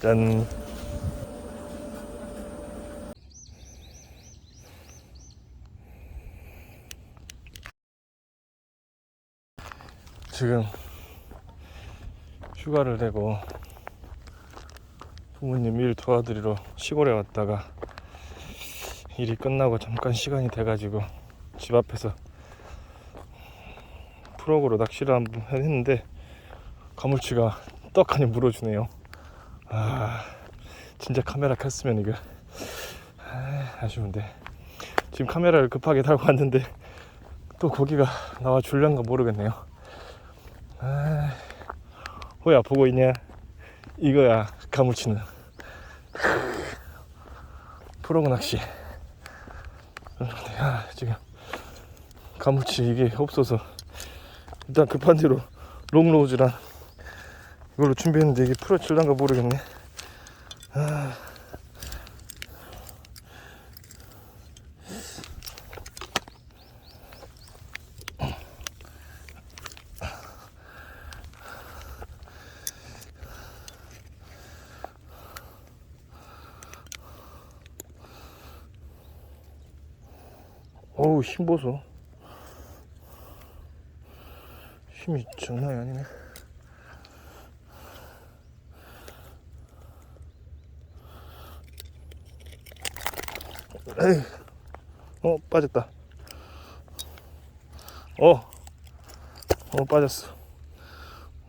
짠. 지금 휴가를 내고 부모님 일 도와드리러 시골에 왔다가 일이 끝나고 잠깐 시간이 돼가지고 집 앞에서 프로그로 낚시를 한번 했는데 가물치가 떡하니 물어주네요. 아 진짜 카메라 켰으면 이거 아, 아쉬운데 지금 카메라를 급하게 달고 왔는데 또 고기가 나와 줄란가 모르겠네요. 아, 호야 보고 있냐? 이거야 가물치는 프로그 낚시. 야 지금 가물치 이게 없어서 일단 급한 대로 롱로즈랑 이걸로 준비했는데 이게 풀어질란가 모르겠네. 아. 어우 힘 보소 힘이 장난이 아니네 어 빠졌다. 어, 어 빠졌어.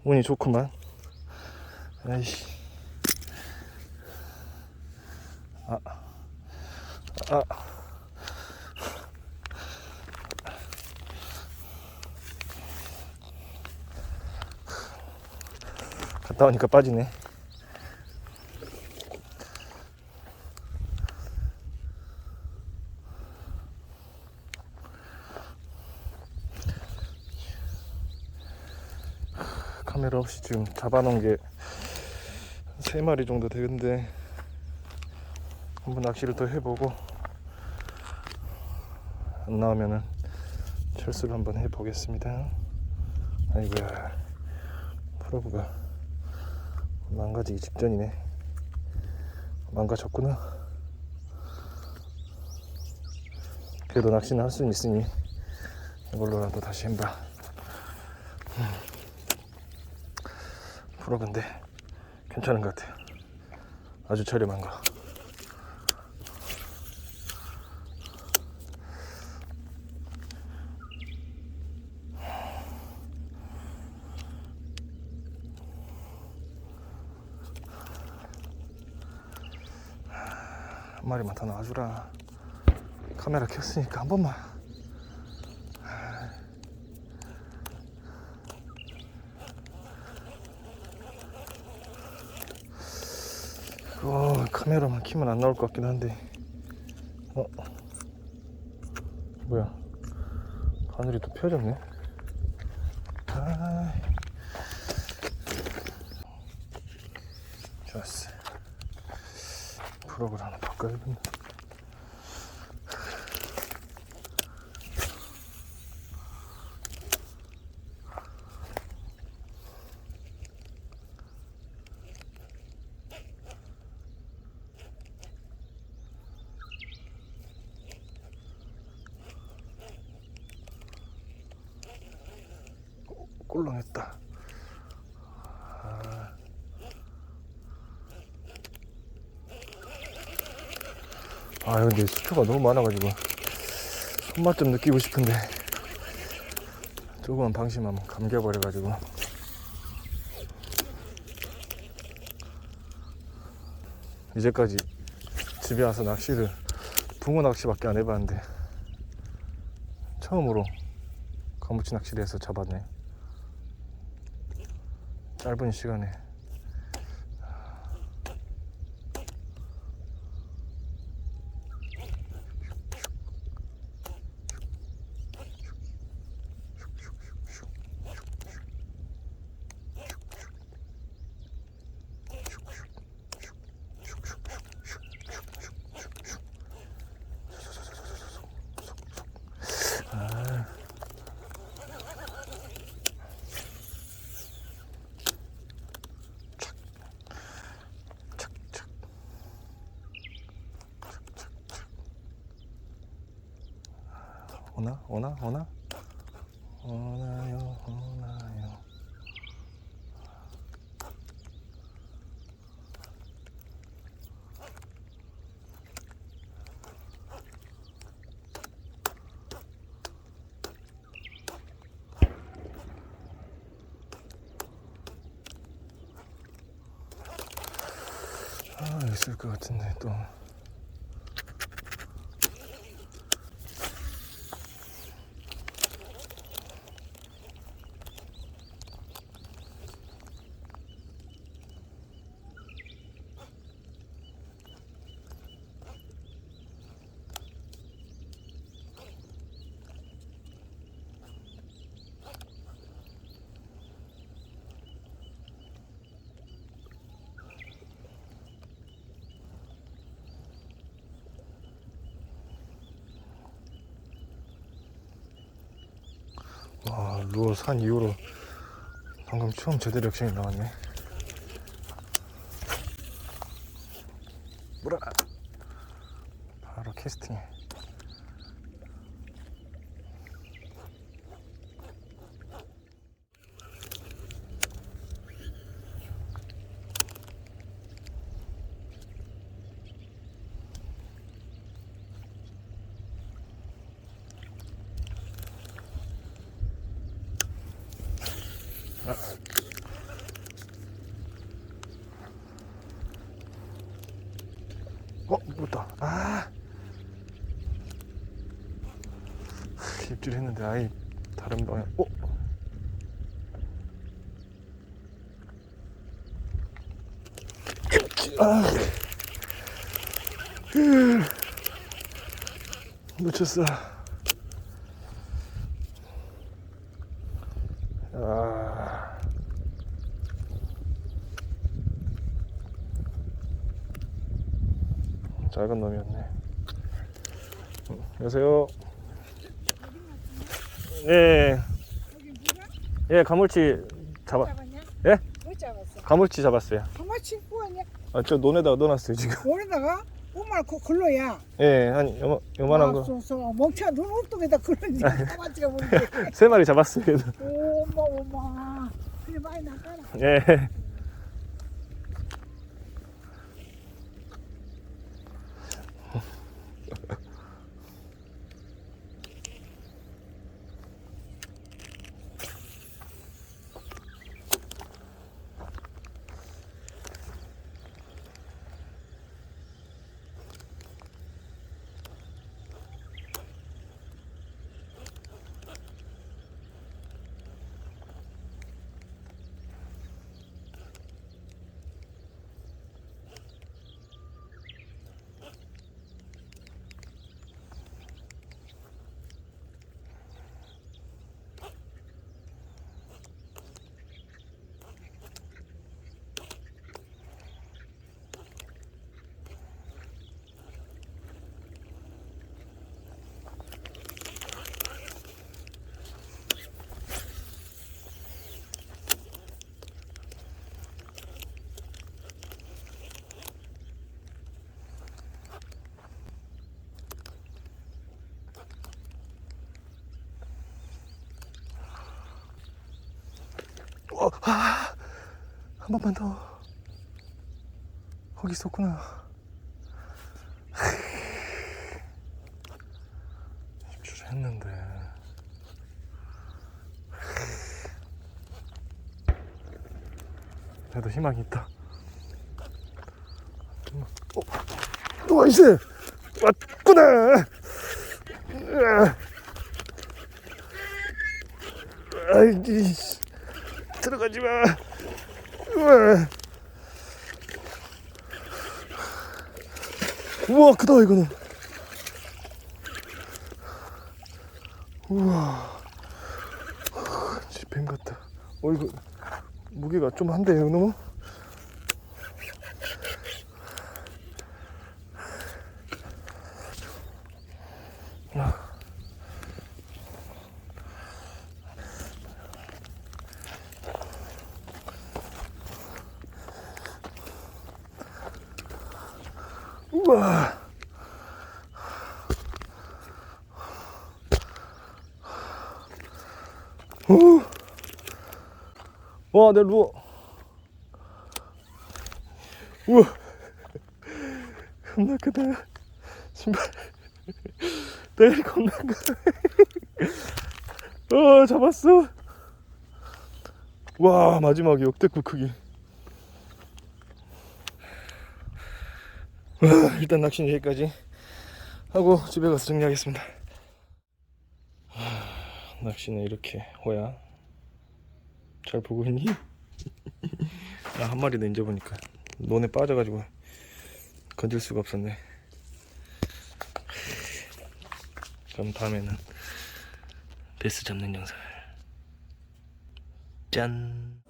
운이 좋구만. 아이씨. 아, 아. 갔다 오니까 빠지네. 카메라 없이 지금 잡아놓은 게 3마리 정도 되는데 한번 낚시를 더 해보고 안 나오면은 철수를 한번 해보겠습니다. 아이고야 프로브가 망가지기 직전이네. 망가졌구나. 그래도 낚시는 할 수는 있으니 이걸로라도 다시 한번 5% 근데 괜찮은 것 같아요. 아주 저렴한 거. 한 마리만 더 나와주라. 카메라 켰으니까 한 번만. 어, 카메라만 키면 안 나올 것 같긴 한데. 어, 뭐야? 바늘이 또 펴졌네. 아, 좋았어. 프로그램 하나 바꿔야겠네. 꼴렁했다. 아. 아 근데 수초가 너무 많아가지고 손맛 좀 느끼고 싶은데 조그만 방심하면 감겨버려가지고 이제까지 집에 와서 낚시를 붕어 낚시밖에 안 해봤는데 처음으로 가무치 낚시를 해서 잡았네 짧은 시간에 오나? 오나? 오나? 오나요? 오나요? 아 있을 것 같은데 또 와 루어 산 이후로 방금 처음 제대로 액션이 나왔네. 뭐라? 바로 캐스팅 어 못다 아 입질했는데 아예 다른 방향. 어? 아. 으, 놓쳤어. 아. 작은 놈이었네. 음, 안녕하세요. 예, 예, 가물치 잡아, 잡았냐? 예? 뭐 잡았어? 가물치 잡았어요. 가마치 구웠냐? 아, 저 논에다가 넣어놨어요 지금. 모르다가 엄마 그 글로야. 예, 한 요마, 요만한 거. 쏘쏘 멍청한 눈 옥동에다 글로니 가마치가 보이지. 세 마리 잡았어요. 그래도. 엄마 엄마. 그래 많이 나가라. 예. 어, 아, 한 번만 더. 거기 있었구나. 입출했는데. 그래도 희망이 있다. 어, 나이스! 왔구나! 으아. 아이, 씨. 들어가지 마. 우와. 크다 이거는. 우와. 뱀 같다. 어 이거 무게가 좀 한데요 너무. 우와. 오. 와, 내 루어. 우와. 겁나 크다. 신발. 대가리 겁나 크다. 어, 잡았어. 와, 마지막에 역대급 크기. 일단 낚시는 여기까지 하고 집에 가서 정리하겠습니다. 하, 낚시는 이렇게 호야. 잘 보고 있니? 아, 한 마리 더 인제 보니까 논에 빠져가지고 건질 수가 없었네. 그럼 다음에는 베스 잡는 영상을 짠.